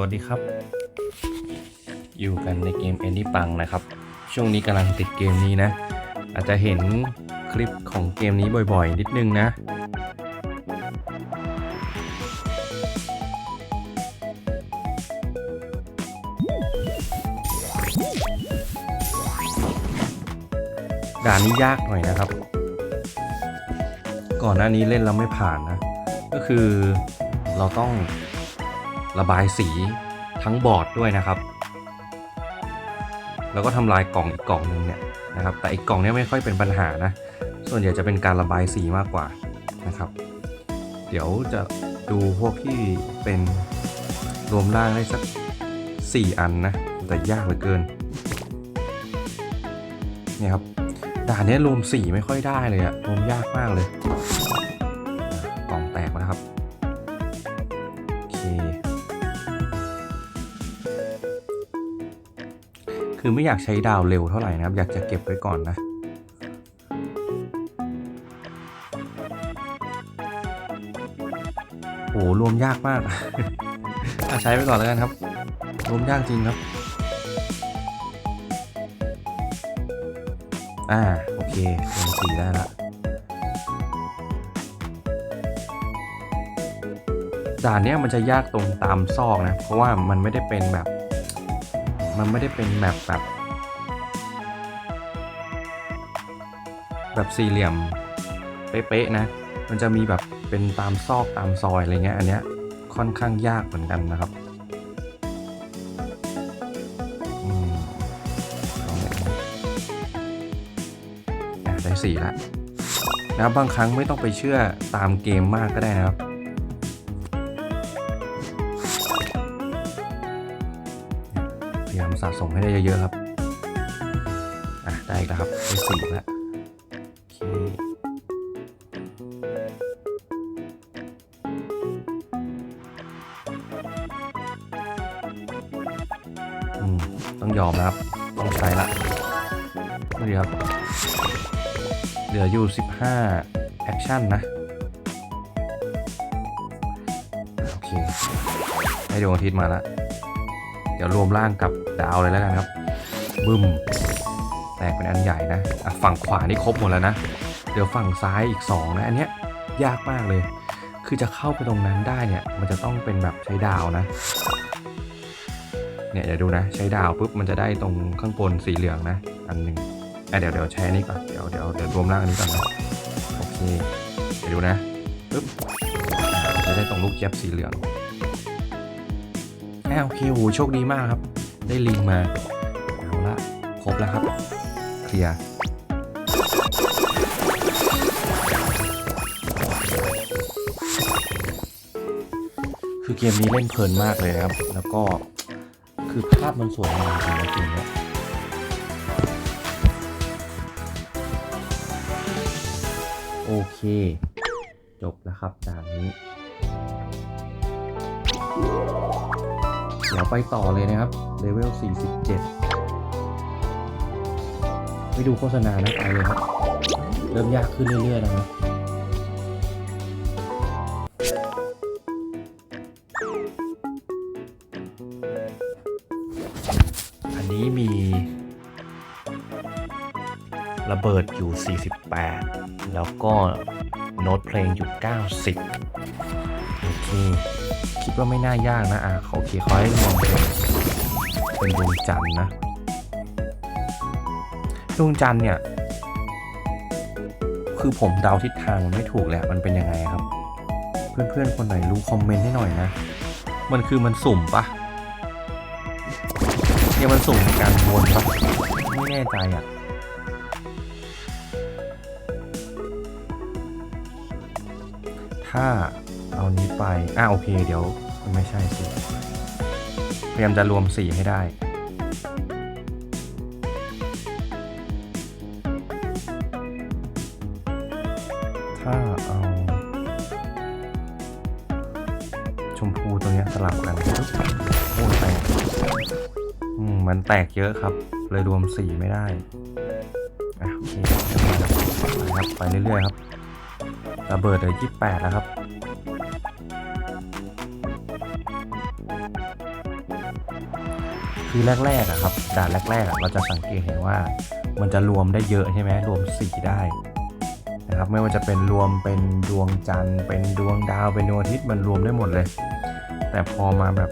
วัสดีครับ อยู่กันในเกม a n y ปังนะครับ ช่วงนี้กำลังติดเกมนี้นะ อาจจะเห็นคลิปของเกมนี้บ่อยๆ นิดนึงนะด่านนี้ยากหน่อยนะครับ ก่อนหน้านี้เล่นแล้วไม่ผ่านนะ ก็คือเราต้อง ระบายสีทั้งบอร์ดด้วยนะครับ แล้วก็ทำลายกล่องอีกกล่องหนึงเนี่ยนะครับ แต่อีกกล่องเนี้ไม่ค่อยเป็นปัญหานะ ส่วนใหญ่จะเป็นการระบายสีมากกว่านะครับ เดี๋ยวจะดูพวกที่เป็นรวมร่างได้สัก 4 อันนะ แต่ยากเหลือเกินเนี่ยครับด่านเนี้ยรวมสีไม่ค่อยได้เลยอะรวมยากมากเลย ไม่อยากใช้ดาวเร็วเท่าไหร่นะครับ อยากจะเก็บไว้ก่อนนะโหรวมยากมากอะใช้ไปก่อนแล้วกันครับ รวมยากจริงครับอ่าโอเคเรวมสีได้ละด่านเนี้ยมันจะยากตรงตามซอกนะ เพราะว่ามันไม่ได้เป็นแบบ มันไม่ได้เป็นแบบแบบ แบบสี่เหลี่ยมเป๊ะๆนะ มันจะมีแบบเป็นตามซอกตามซอยอะไรเงี้ย อันเนี้ยค่อนข้างยากเหมือนกันนะครับลองเลยอะได้สี่ละนะบางครั้งไม่ต้องไปเชื่อตามเกมมากก็ได้นะครับะสมให้ได้เยอะๆครับ อะ ได้อีกแล้วครับได้สี่แล้วโอเคต้องยอมนะครับ ต้องใช้ละนี่ครับ เหลืออยู่ 15 แอคชั่นนะ โอเค ให้ดวงอาทิตย์มาล้วเดี๋ยวรวมร่างกับ ดาวเลยแล้วกันครับบึ้มแตกเป็นอันใหญ่นะะฝั่งขวานี่ครบหมดแล้วนะ เดี๋ยวฝั่งซ้ายอีก 2 นะ อันเนี้ยยากมากเลย คือจะเข้าไปตรงนั้นได้เนี่ย มันจะต้องเป็นแบบใช้ดาวนะ เนี่ยเดี๋ยวดูนะ ใช้ดาวปุ๊บมันจะได้ตรงข้างบนสีเหลืองนะ อันหนึ่งอะเดี๋ยวเดี๋ยวใช้อนี้ก่อน เดี๋ยวเดี๋ยวเดี๋ยวรวมร่างอันนี้ก่อนนะโอเคเดี๋ยวดูนะปุ๊บจะได้ตรงลูกเจี๊ยบสีเหลืองแอาโอเคโหโชคดีมากครับ ได้ลิงมา เอาละ ครบแล้วครับ เคลียร์คือเกมนี้เล่นเพลินมากเลยครับ แล้วก็คือภาพมันสวยงามจริงนะเกมนี้โอเค จบแล้วครับด่านนี้ ดี๋ยวไปต่อเลยนะครับเลเวล 47 ไปดูโฆษณานะไปเลยครับ เริ่มยากขึ้นเรื่อยๆนะครับอันนี้มี ระเบิดอยู่ 48 แล้วก็โน้ตเพลงอยู่ 90 โอเค คิดว่าไม่น่ายากนะอะโอเคขอให้มองเป็นเป็นดวงจันทร์นะดวงจันทร์เนี่ย คือผมเดาทิศทางมันไม่ถูกแหละมันเป็นยังไงครับ เพื่อนๆคนไหนรู้คอมเมนต์ให้หน่อยนะ มันคือมันสุ่มปะเนี่ยมันสุ่มในการวนปะไม่แน่ใจอะถ้า ไป อ่าโอเค เดี๋ยวไม่ใช่สิ พยายามจะรวมสีให้ได้ ถ้าเอา ชมพูตัวนี้สลับกันปุ๊บโอ้แตกอืมมันแตกเยอะครับ เลยรวมสีไม่ได้ อะโอเคไปครับ ไปเรื่อยๆครับระเบิดเลือยี่แปดแล้วครับ คือแรกๆอะครับด่านแรกๆเราจะสังเกตเห็นว่ามันจะรวมได้เยอะใช่ไหมรวมสีได้นะครับไม่ว่าจะเป็นรวมเป็นดวงจันทร์ เป็นดวงดาวเป็นดวงอาทิตย์มันรวมได้หมดเลย แต่พอมาแบบ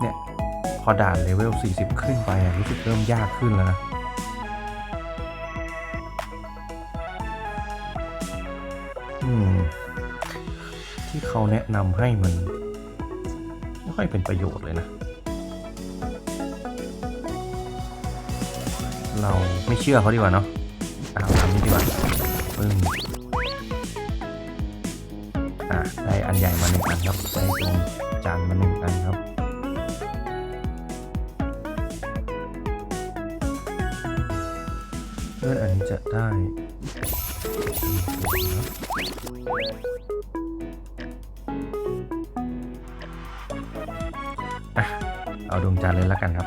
เนี่ยพอด่านเลเวล 40 ขึ้นไปรู้สึกเริ่มยากขึ้นแล้วนะอืมที่เขาแนะนำให้มันไม่ค่อยเป็นประโยชน์เลยนะ เราไม่เชื่อเขาดีกว่าเนาะเอาทำนี้ดีกว่าปึ้งอะได้อันใหญ่มาหนึ่งอันครับได้ตรงจานมาหนึ่งอันครับเพื่อนอันนี้จะได้เอาดวงจันทร์เลยแล้วกันครับ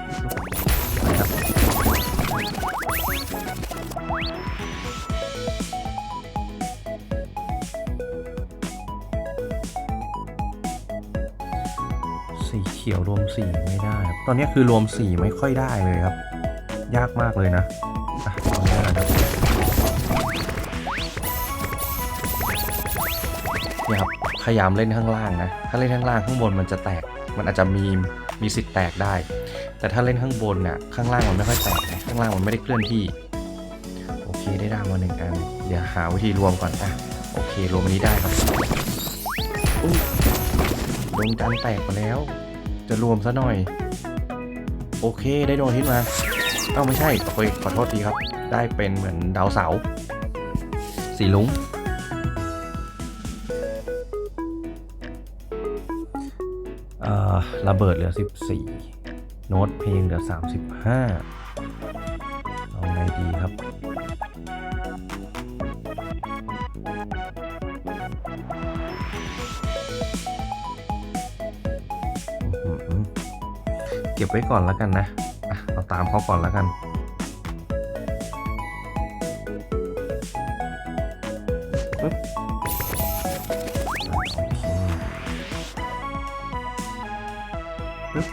สีเขียวรวมสีไม่ได้ ตอนนี้คือรวมสีไม่ค่อยได้เลยครับ ยากมากเลยนะอะตอนนี้นะครับเนี่ยครับพยายามเล่นข้างล่างนะ ถ้าเล่นข้างล่างข้างบนมันจะแตก มันอาจจะมีมีสิทธิ์แตกได้ แต่ถ้าเล่นข้างบนน่ะข้างล่างมันไม่ค่อยแตกนะข้างล่างมันไม่ได้เคลื่อนที่ โอเคได้ดาวมาหนึ่งอันเดี๋ยวหาวิธีรวมก่อนอะโอเครวมอันนี้ได้ครับดวงจันทร์แตกมาแล้ว จะรวมซะหน่อย โอเคได้ดวงอาทิตย์มาเอ้าไม่ใช่โอเคขอโทษทีครับ ได้เป็นเหมือนดาวเสาร์สีลุงเออระเบิดเหลือ 14 โน้ตเพลงเหลือ 35 เอาไงดีครับ ก็บไว้ก่อนแล้วกันนะเอาตามเขาก่อนแล้วกันปึ๊บโอเคปึ๊บ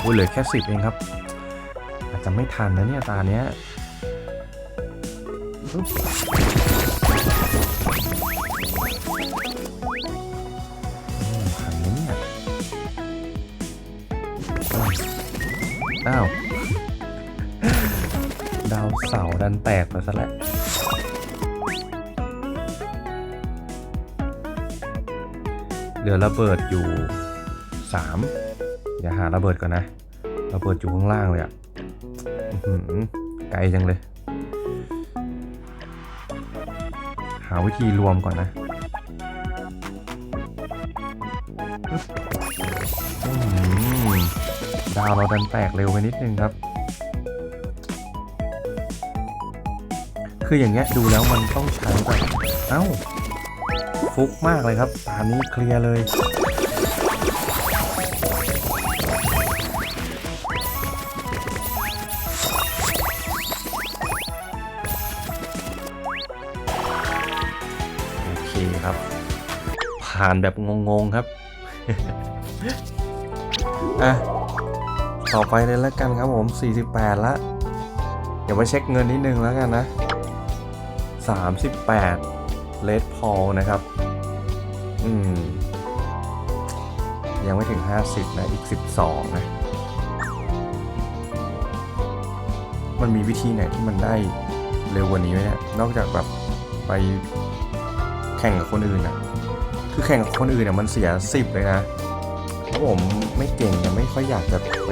โอ้ยเหลือแค่สิบเองครับ อาจจะไม่ทันนะเนี่ยตาเนี้ยปึ๊บ อ้าว ดาวเสาดันแตกไปซะแล้วเหลือระเบิดอยู่3เดี๋ยวหาระเบิดก่อนนะ ระเบิดอยู่ข้างล่างเลยอะ่ะไกลจังเลย หาวิธีรวมก่อนนะาวเราดันแตกเร็วไปนิดนึงครับ คืออย่างเงี้ยดูแล้วมันต้องใช้แบบเอ้า ฟุกมากเลยครับตานนี้เคลียร์เลยโอเคครับ ผ่านแบบงง ๆ ครับ อะ ต่อไปเลยแล้วกันครับผม 48 ละ เดี๋ยวมาเช็คเงินนิดนึงแล้วกันนะ 38เลดพอลนะครับ อืม ยังไม่ถึง 50 นะ อีก 12 นะ มันมีวิธีไหนที่มันได้เร็วกว่านี้ไหมเนี่ย นอกจากแบบไปแข่งกับคนอื่นอะคือแข่งกับคนอื่นอะมันเสีย 10 เลยนะเพราะผมไม่เก่งยังไม่ค่อยอยากจะไป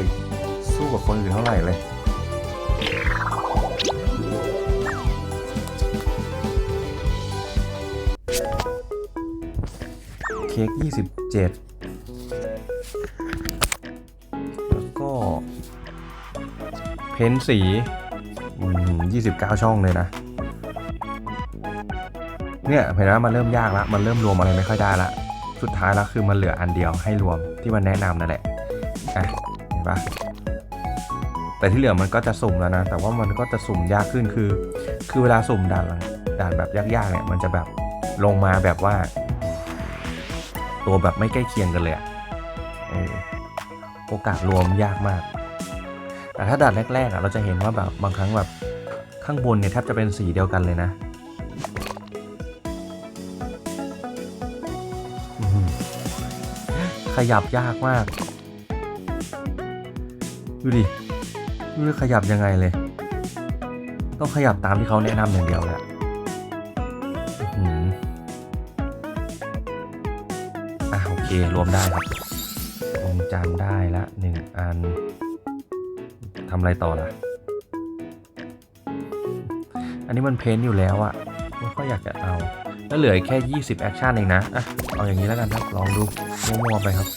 สู้กับคนอื่นเท่าไหร่เลยเค้ก27แล้วก็ เพ้นสีอืม29ช่องเลยนะ เนี่ยเห็นไหมมันเริ่มยากล้วมันเริ่มรวมอะไรไม่ค่อยได้ละ สุดท้ายแล้วคือมันเหลืออันเดียวให้รวมที่มันแนะนำนั่นแหละ แต่ที่เหลือมันก็จะสุ่มแล้วนะ แต่ว่ามันก็จะสุ่มยากขึ้นคือ คือเวลาสุ่มด่านหลังด่านแบบยากๆเนี่ยมันจะแบบลงมาแบบว่า ตัวแบบไม่ใกล้เคียงกันเลยอะเออโอกาสรวมยากมาก แต่ถ้าด่านแรกๆอะเราจะเห็นว่าแบบบางครั้งแบบข้างบนเนี่ยแทบจะเป็นสีเดียวกันเลยนะขยับยากมาก ดูดิ ไม่รู้จะขยับยังไงเลย ต้องขยับตามที่เขาแนะนำอย่างเดียวแหละอืมอะโอเค รวมได้ครับรวมจานได้ละหนึ่งอันทำอะไรต่อล่ะ อันนี้มันเพ้นท์อยู่แล้วอะไม่ค่อยอยากจะเอา แล้วเหลือแค่ 20 แอคชั่นเองนะ อะ เอาอย่างนี้แล้วกันครับ ลองดูมั่วๆไปครับ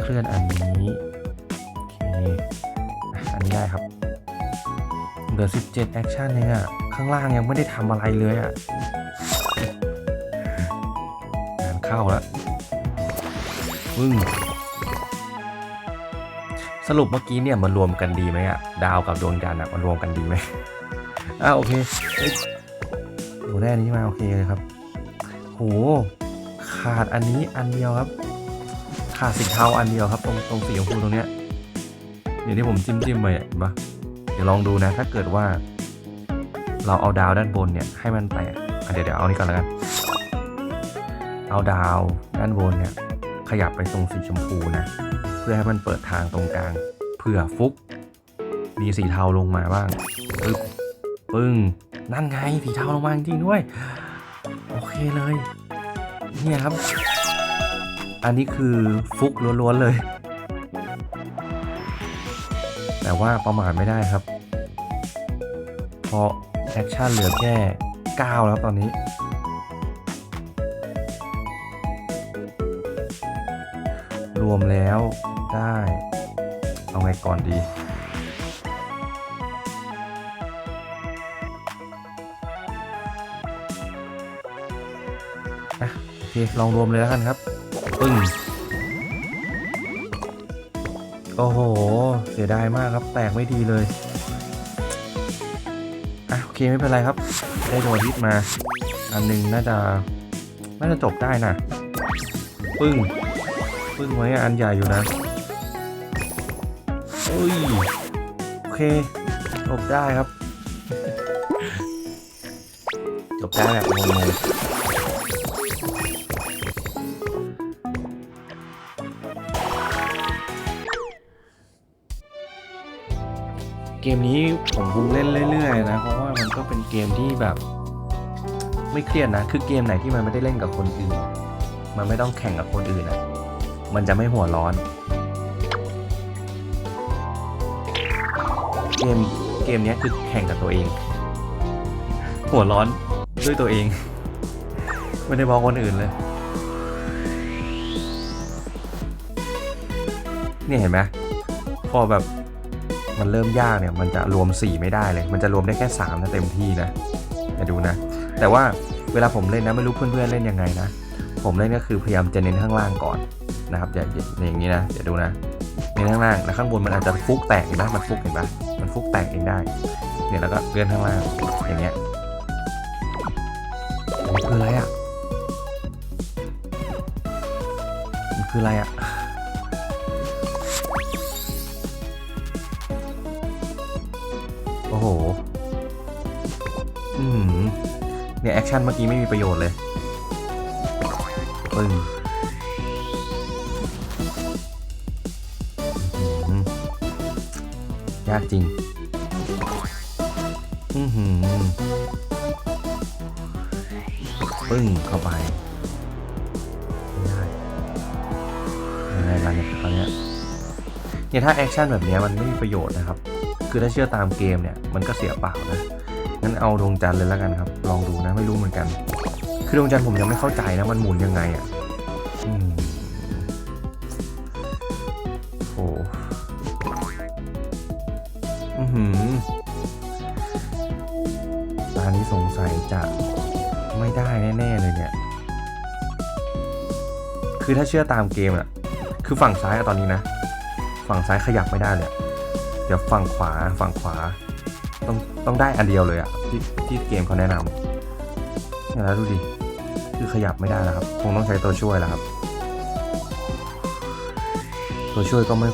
เคลื่อนอันนี้โอเคอันนี้ได้ครับเหลือ 17แอคชั่นเองอะข้างล่างยังไม่ได้ทำอะไรเลยอะงานเข้าแล้วปึ้งสรุปเมื่อกี้เนี่ยมันรวมกันดีไหมอะดาวกับดวงจันทร์อะมันรวมกันดีไหมอ่าโอเคเอ้ยโหได้อันนี้มาโอเคเลยครับโหขาดอันนี้อันเดียวครับ ขาดสีเทาอันเดียวครับ ตรงตรงสีชมพูตรงเนี้ยเดี๋ยวที่ผมจิ้มจิ้มไปเห็นปะเดี๋ยวลองดูนะ ถ้าเกิดว่า เราเอาดาวด้านบนเนี่ยให้มันแตกเดี๋ยวเดี๋ยวเอานี่ก่อนแล้วกันเอาดาวด้านบนเนี่ยขยับไปตรงสีชมพูนะ เพื่อให้มันเปิดทางตรงกลางเพื่อฟุก มีสีเทาลงมาบ้างปึ๊บปึ้งนั่นไงสีเทาลงมาจริงด้วย โอเคเลย เนี่ยครับ อันนี้คือฟุกล้วนๆเลย แต่ว่าประมาทไม่ได้ครับ เพราะแอคชั่นเหลือแค่ 9 แล้วตอนนี้ รวมแล้วได้ เอาไงก่อนดีอะโอเค ลองรวมเลยแล้วกันครับ งโอ้โห เสียดายมากครับ แตกไม่ดีเลย อะโอเคไม่เป็นไรครับ ได้ดวงอาทิตย์มา อันหนึ่งน่าจะ น่าจะจบได้นะปึ้ง ปึ้งไว้อันใหญ่อยู่นะอุ้ย โอเค จบได้ครับ จบได้แบบงง เกมนี้ผมคงเล่นเรื่อยๆนะ เพราะว่ามันก็เป็นเกมที่แบบ ไม่เครียดนะ คือเกมไหนที่มันไม่ได้เล่นกับคนอื่น มันไม่ต้องแข่งกับคนอื่นอะ มันจะไม่หัวร้อน เกมเกมเนี้ยคือแข่งกับตัวเอง หัวร้อนด้วยตัวเอง ไม่ได้บอกคนอื่นเลยเนี่ยเห็นไหมพอแบบ มันเริ่มยากเนี่ยมันจะรวม 4 ไม่ได้เลย มันจะรวมได้แค่3นะเต็มที่นะอย่าดูนะ แต่ว่าเวลาผมเล่นนะไม่รู้เพื่อนๆเล่นยังไงนะ ผมเล่นก็คือพยายามจะเน้นข้างล่างก่อนนะครับอย่าอย่าอย่างนี้นะเดี๋ยวดูนะเน้นข้างล่างแล้วข้างบนมันอาจจะฟุกแตกเห็นปะมันฟุกเห็นปะมันฟุกแตกเองได้เนี่ยแล้วก็เลื่อนข้างล่างอย่างเงี้ยมันคืออะไรอะมันคืออะไรอะ อ้โห อืมเนี่ยแอคชั่นเมื่อกี้ไม่มีประโยชน์เลยปึ้งยากจริง อือหือปึ้งเข้าไปไม่ได้อะไรกันเนี่ยคราวเนี้ยเนี่ยถ้าแอคชั่นแบบเนี้ยมันไม่มีประโยชน์นะครับ คือถ้าเชื่อตามเกมเนี่ยมันก็เสียเปล่านะงั้นเอาดวงจันทร์เลยแล้วกันครับ ลองดูนะไม่รู้เหมือนกัน คือดวงจันทร์ผมยังไม่เข้าใจนะมันหมุนยังไงอะอืมโอ้อือหือตานี้สงสัยจะไม่ได้แน่ ๆ เลยเนี่ย คือถ้าเชื่อตามเกมอะคือฝั่งซ้ายอะตอนนี้นะ ฝั่งซ้ายขยับไม่ได้เลย เดี๋ยวฝั่งขวาฝั่งขวา ต้องต้องได้อันเดียวเลยอะที่ที่เกมเขาแนะนำเนี่ยแล้วดูดิคือขยับไม่ได้แล้วครับ คงต้องใช้ตัวช่วยแล้วครับ ตัวช่วยก็ไม่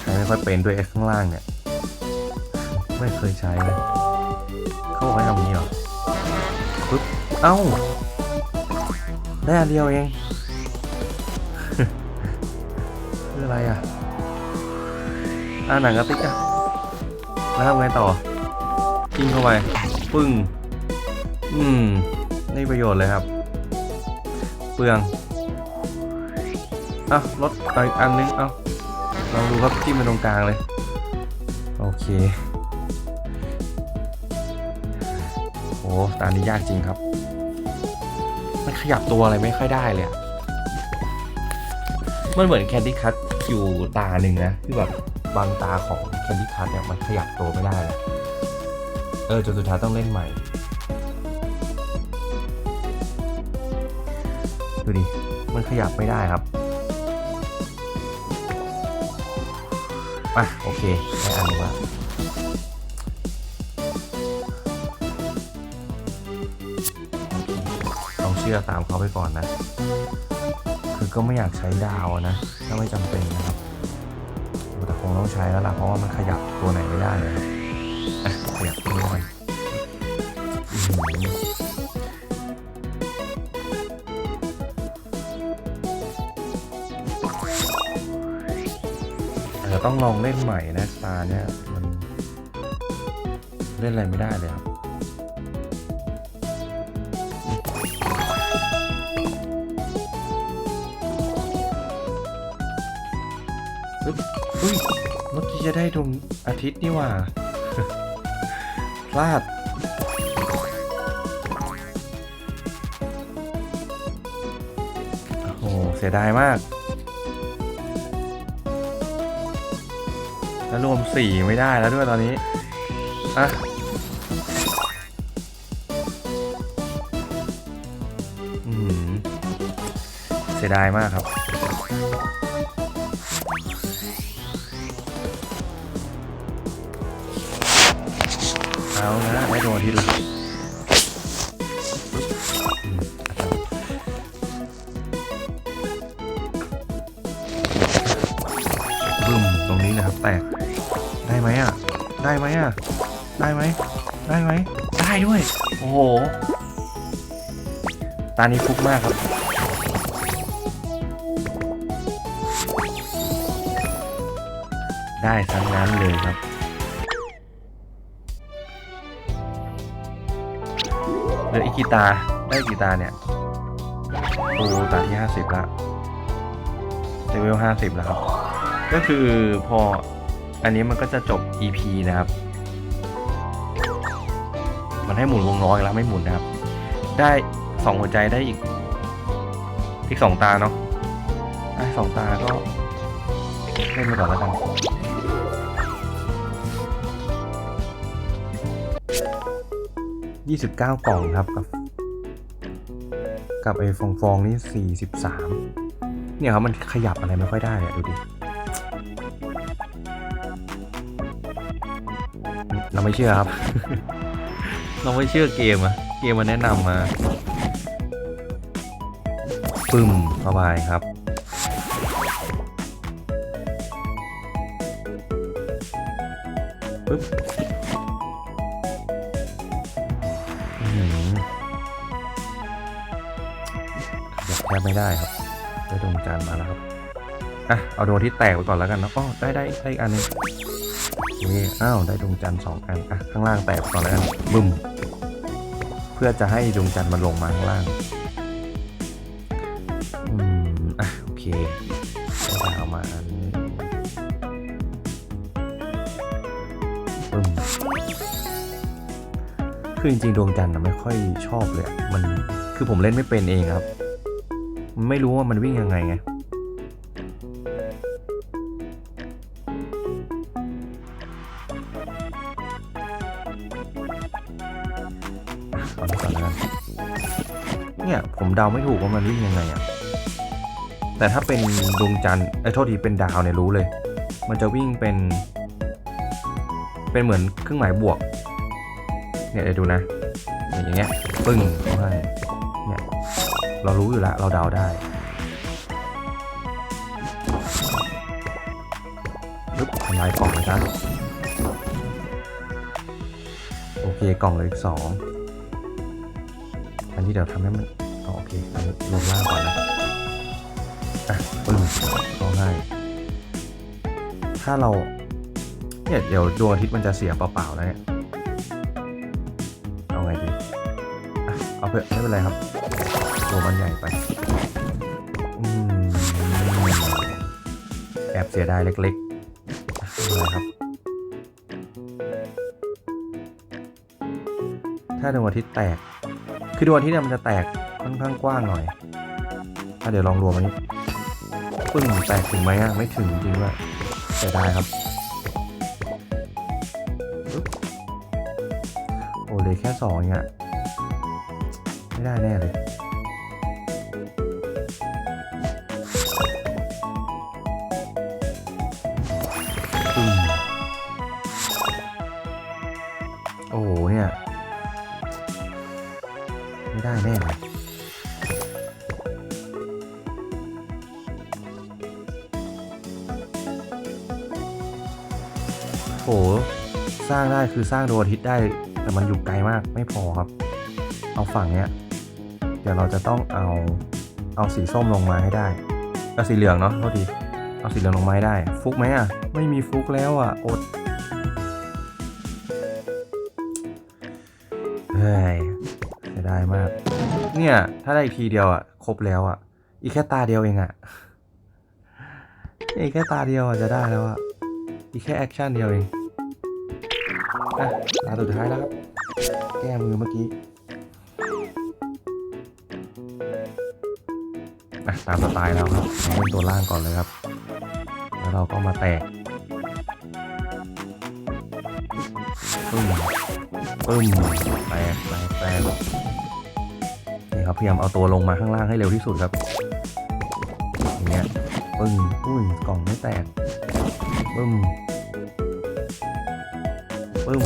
ใช้ไม่ค่อยเป็นด้วยไอ้ข้างล่างเนี่ย ไม่เคยใช้เลยเขาบอกให้ทำอย่างนี้เหรอปึ๊บเอ้า ได้อันเดียวเองคืออะไรอะอ่าหนังกระติกอะ แล้วทำไงต่อกิ้งเข้าไปปึ้ง อืมได้ประโยชน์เลยครับ เปลืองเอ้าลดอีกอันนึงเอาลองดูครับจิ้มไปตรงกลางเลย โอเคโอ้ตานี้ยากจริงครับ มันขยับตัวอะไรไม่ค่อยได้เลยมันเหมือนแคนดี้คัทอยู่ตาหนึ่งนะ ที่แบบบางตาของ แคนดี้คัทเนี่ยมันขยับตัวไม่ได้เลยเออจนสุดท้ายต้องเล่นใหม่ ดูดิ มันขยับไม่ได้ครับอะโอเคได้อันนึงละต้องเชื่อตามเขาไปก่อนนะ คือก็ไม่อยากใช้ดาวนะ ถ้าไม่จำเป็นนะครับ งต้องใช้แล้วล่ะเพราะว่ามันขยับตัวไหนไม่ได้เลยขยับตัวก่อนอื้อหืออาจะต้องลองเล่นใหม่นะตาเนี่ยมันเล่นอะไรไม่ได้เลยครับ เมื่จะได้ดวงอาทิตย์นี่ว่า พลาด โอ้โห เสียดายมาก แล้วรวมสี่ไม่ได้แล้วด้วยตอนนี้ อะอืมเสียดายมากครับ เอานะได้ดวงอาทิตย์แล้วปึ๊บอืมบึ้มตรงนี้นะครับ แตก ได้ไหมอะ ได้ไหมอะ ได้ไหม ได้ไหม ได้ด้วย โอ้โห ตานี้ฟุกมากครับได้ทั้งนั้นเลยครับ กี่ตา ได้กี่ตาเนี่ย โอ้ตาที่ห้าสิบละเลเวลห้าสิบแล้วครับ ก็คือพออันนี้มันก็จะจบ EP นะครับ มันให้หมุนวงล้ออีกแล้วไม่หมุนนะครับ ได้สองหัวใจได้อีก อีกสองตาเนาะสองตาก็เล่นไปก่อนแล้วกัน ยี่สิบเก้ากล่องครับกับ กับไอ้ฟองฟองนี่สี่สิบสามเนี่ยครับมันขยับอะไรไม่ค่อยได้อะดูดิ เราไม่เชื่อครับ เราไม่เชื่อเกมอะเกมมันแนะนำมาปึ้มเข้าไปครับปึ๊บ ทบไม่ได้ครับ ได้ดวงจันทร์มาแล้วครับ อะ เอาดวงที่แตกไปก่อนแล้วกันนะอ๋อได้ได้ได้อีกอันนึงนี่อ้าว ได้ดวงจันทร์สองอัน อะ ข้างล่างแตกไปก่อนแล้วกันบึ้ม เพื่อจะให้ดวงจันทร์มันลงมาข้างล่าง อืม อะ โอเคได้ดามาอันนี้ปึ้มคือจริงๆดวงจันทร์นะไม่ค่อยชอบเลย มันคือผมเล่นไม่เป็นเองครับ ไม่รู้ว่ามันวิ่งยังไงไงเอาไปก่อนแล้วกันเนี่ย ผมเดาไม่ถูกว่ามันวิ่งยังไงอะแต่ถ้าเป็นดวงจันทร์ไอ้โทษทีเป็นดาวเนี่ยรู้เลย มันจะวิ่งเป็น เป็นเหมือนเครื่องหมายบวก เนี่ยเดี๋ยวดูนะเนี่ยอย่างเงี้ย ปึ้งเขาให้ย เรารู้อยู่แล้ว เราเดาได้ทำลายกล่องเลยครับโอเคกล่องเลยอีกสองอันนี้เดี๋ยวทำให้มันอ๋อโอเคลงล่างก่อนนะอะปึ้งเข้าง่ายถ้าเราเนี่ยเดี๋ยวดวงอาทิตย์มันจะเสียเปล่าๆแล้วเนี่ยเอาไงดีอะเอาเถอไม่เป็นไรครับ ตัวมันใหญ่ไปแอบเสียดายเล็กๆอะไรครับ ถ้าดวงอาทิตย์แตก คือดวงอาทิตย์เนี่ยมันจะแตกค่อนข้างกว้างหน่อย ถ้าเดี๋ยวลองรวมอันนี้ปึ้งแตกถึงไหมอะ ไม่ถึงจริงด้วยเสียดายครับ โอ้เลยแค่สองเองอะไม่ได้แน่เลย ไม่ได้แน่เลยโหสร้างได้คือสร้างดวงอาทิตย์ได้ แต่มันอยู่ไกลมากไม่พอครับ เอาฝั่งเนี้ย เดี๋ยวเราจะต้องเอาเอาสีส้มลงมาให้ได้ก็สีเหลืองเนาะโทษทีเอาสีเหลืองลงมาให้ได้ ฟุกไหมอะ ไม่มีฟุกแล้วอะอดเฮ้ย เนี่ย ถ้าได้อีกทีเดียวอะครบแล้วอะ อีกแค่ตาเดียวเองอะ อีกแค่ตาเดียวอะจะได้แล้วอะ อีกแค่แอคชั่นเดียวเองอะตาสุดท้ายแล้วครับ แก้มือเมื่อกี้อะตามสไตล์เราครับเริ่มตัวล่างก่อนเลยครับ แล้วเราก็มาแตกปึ้มปึ้มแตกแตกแตก ครับ พยายามเอาตัวลงมาข้างล่างให้เร็วที่สุดครับ อย่างเงี้ยปึ้งอุ้ยกล่องไม่แตกปึ้มปึ้ม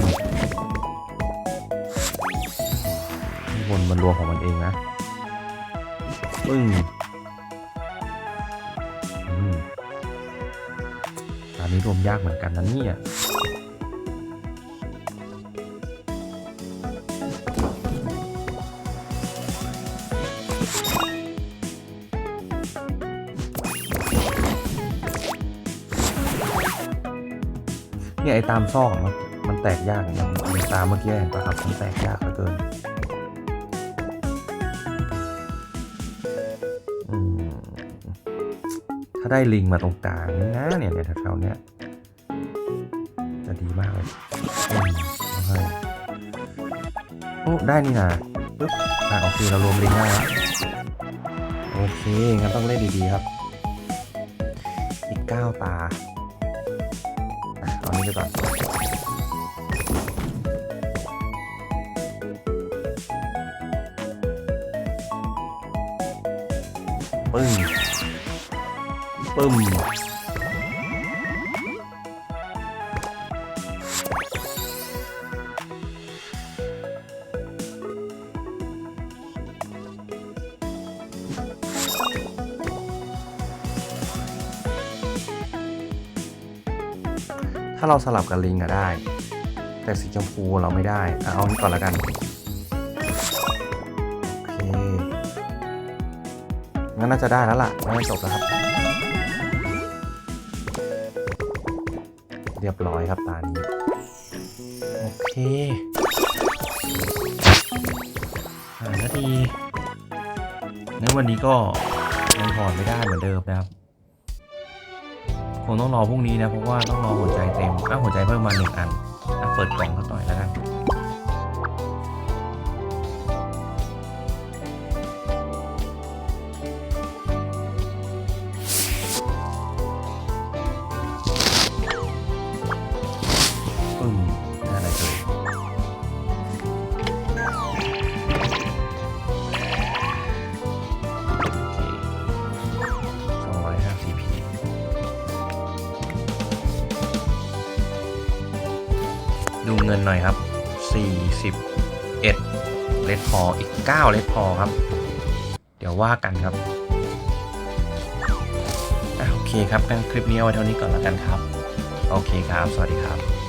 ข้างบนมันรวมของมันเองนะปึ้งอืมอันนี้รวมยากเหมือนกันนะเนี่ย เนี่ยไอ้ตามซอกมันมันแตกยากอย่างตามเมื่อกี้เห็นปะครับมันแตกยากเหลือเกินถ้าได้ลิงมาตรงกลางนี่นะเนี่ยเนี่ยแถวๆเนี้ยจะดีมากเลยโอ้ได้นี่นะปึ๊บอะโอเคเรารวมลิงได้แล้วโอเคงั้นต้องเล่นดีๆครับ อีกเก้าตา อะเอานี้ไปก่อนปึ้งปึ้มถ้าเราสลับกับลิงอะได้ แต่สีชมพูเราไม่ได้อะเอานี้ก่อนแล้วกันโอเคงั้นน่าจะได้แล้วล่ะน่าจะจบแล้วครับ เรียบร้อยครับตานี้โอเคหานาทีงั้นวันนี้ก็ยังถอนไม่ได้เหมือนเดิมนะครับ งต้องรอพรุ่งนี้นะเพราะว่าต้องรอหัวใจเต็มอ้าหัวใจเพิ่มมาหนึ่งอันอเปิดกล่องสักหน่อยแล้วกัน อยครับสี่สิบเอ็ดเลดพออีกเก้าเลดพอครับ เดี๋ยวว่ากันครับอโอเคครับกันคลิปนี้เอาไว้เท่านี้ก่อนแล้วกันครับ โอเคครับ สวัสดีครับ